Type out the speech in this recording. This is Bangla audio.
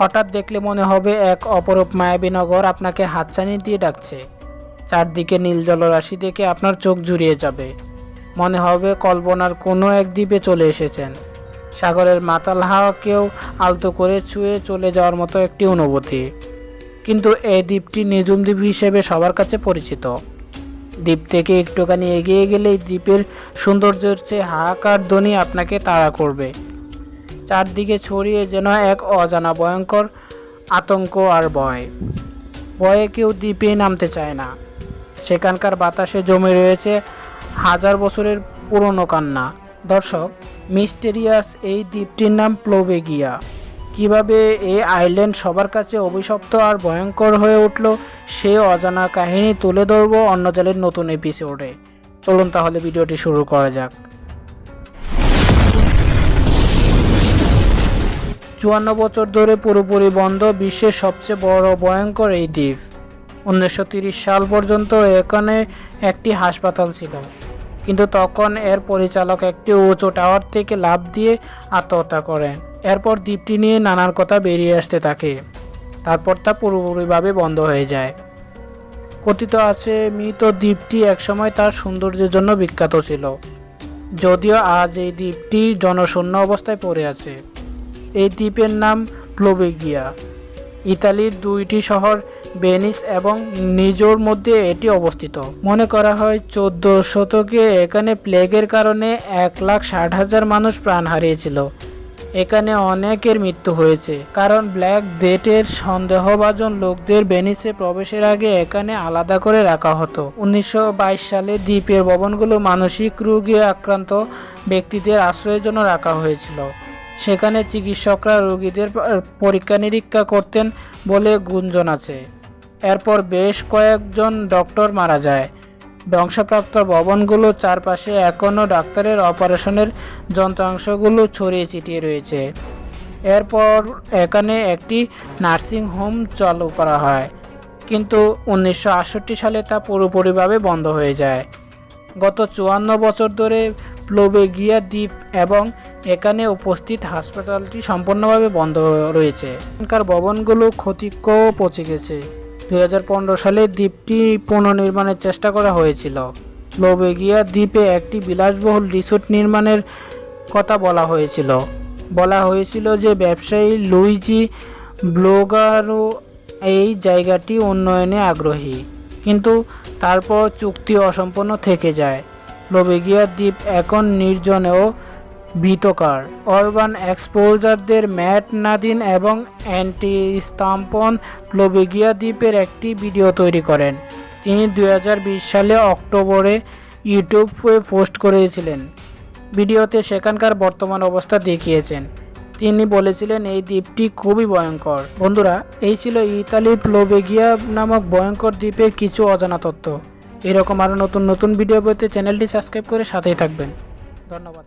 হঠাৎ দেখলে মনে হবে এক অপরূপ মায়াবী নগর আপনাকে হাতছানি দিয়ে ডাকছে। চারদিকে নীল জলরাশি দেখে আপনার চোখ জুড়িয়ে যাবে। মনে হবে কল্পনার কোনো এক দ্বীপে চলে এসেছেন। সাগরের মাতাল হাওয়াকেও আলতো করে ছুঁয়ে চলে যাওয়ার মতো একটি অনুভূতি। কিন্তু এই দ্বীপটি নিঝুম দ্বীপ হিসেবে সবার কাছে পরিচিত। দ্বীপ থেকে একটুখানি এগিয়ে গেলেই দ্বীপের সৌন্দর্যের চেয়ে হাহাকার ধ্বনি আপনাকে তাড়া করবে। চারদিকে ছড়িয়ে যেন এক অজানা ভয়ঙ্কর আতঙ্ক আর ভয়। ভয়ে কেউ দ্বীপে নামতে চায় না। সেখানকার বাতাসে জমে রয়েছে হাজার বছরের পুরনো কান্না। দর্শক, মিস্টেরিয়াস এই দ্বীপটির নাম প্লোবেগিয়া। কীভাবে এই আইল্যান্ড সবার কাছে অভিশপ্ত আর ভয়ঙ্কর হয়ে উঠল, সে অজানা কাহিনী তুলে ধরব অন্য নতুন এপিসোডে। চলুন তাহলে ভিডিওটি শুরু করা যাক। চুয়ান্ন বছর ধরে পুরোপুরি বন্ধ, বিশ্বের সবচেয়ে বড় ভয়ঙ্কর এই দ্বীপ। উনিশশো সাল পর্যন্ত এখানে একটি হাসপাতাল ছিল। কিন্তু তখন এর পরিচালক একটি উঁচু টাওয়ার থেকে লাফ দিয়ে আত্মহত্যা করেন। এরপর দ্বীপটি নিয়ে নানার কথা বেরিয়ে আসতে থাকে। তারপর তা পুরোপুরিভাবে বন্ধ হয়ে যায়। কথিত আছে, মৃত দ্বীপটি একসময় তার সৌন্দর্যের জন্য বিখ্যাত ছিল। যদিও আজ এই দ্বীপটি জনশূন্য অবস্থায় পড়ে আছে। এই দ্বীপের নাম প্লোবেগিয়া ইতালির দুইটি শহর, ভেনিস এবং নিজোর মধ্যে এটি অবস্থিত। মনে করা হয় চোদ্দ শতকে এখানে প্লেগের কারণে এক লাখ ষাট হাজার মানুষ প্রাণ হারিয়েছিল। এখানে অনেকের মৃত্যু হয়েছে। কারণ ব্ল্যাক ডেটের সন্দেহভাজন লোকদের ভেনিসে প্রবেশের আগে এখানে আলাদা করে রাখা হতো। উনিশশো বাইশ সালে দ্বীপের ভবনগুলো মানসিক রোগে আক্রান্ত ব্যক্তিদের আশ্রয়ের জন্য রাখা হয়েছিল। সেখানে চিকিৎসকরা রোগীদের পরীক্ষা নিরীক্ষা করতেন বলে গুঞ্জন আছে। এরপর বেশ কয়েকজন ডক্টর মারা যায়। ধ্বংসপ্রাপ্ত ভবনগুলো চারপাশে এখনও ডাক্তারের অপারেশনের যন্ত্রাংশগুলো ছড়িয়ে ছিটিয়ে রয়েছে। এরপর এখানে একটি নার্সিং হোম চালু করা হয়, কিন্তু উনিশশো আটষট্টি সালে তা পুরোপুরিভাবে বন্ধ হয়ে যায়। গত চুয়ান্ন বছর ধরে প্লোবেগিয়া দ্বীপ এবং এখানে উপস্থিত হাসপাতালটি সম্পূর্ণভাবে বন্ধ রয়েছে। এখানকার ভবনগুলো ক্ষতিকও পচে গেছে। দুই হাজার পনেরো সালে দ্বীপটি পুনর্নির্মাণের চেষ্টা করা হয়েছিল। প্লোবেগিয়া দ্বীপে একটি বিলাসবহুল রিসোর্ট নির্মাণের কথা বলা হয়েছিল। বলা হয়েছিল যে ব্যবসায়ী লুইজি ব্লোগারও এই জায়গাটি উন্নয়নে আগ্রহী, কিন্তু তারপর চুক্তি অসম্পূর্ণ থেকে যায়। প্লোবেগিয়া দ্বীপ এখন নির্জনেও ভীতকার অরবান এক্সপোজারদের ম্যাট নাদিন এবং অ্যান্টি স্তম্পন প্লোবেগিয়া দ্বীপের একটি ভিডিও তৈরি করেন। তিনি দু হাজার বিশ সালে অক্টোবরে ইউটিউবে পোস্ট করেছিলেন। ভিডিওতে সেখানকার বর্তমান অবস্থা দেখিয়েছেন। তিনি বলেছিলেন, এই দ্বীপটি খুবই ভয়ঙ্কর। বন্ধুরা, এই ছিল ইতালির প্লোবেগিয়া নামক ভয়ঙ্কর দ্বীপের কিছু অজানা তথ্য। এরকম আরও নতুন নতুন ভিডিও পেতে চ্যানেলটি সাবস্ক্রাইব করে সাথেই থাকবেন। ধন্যবাদ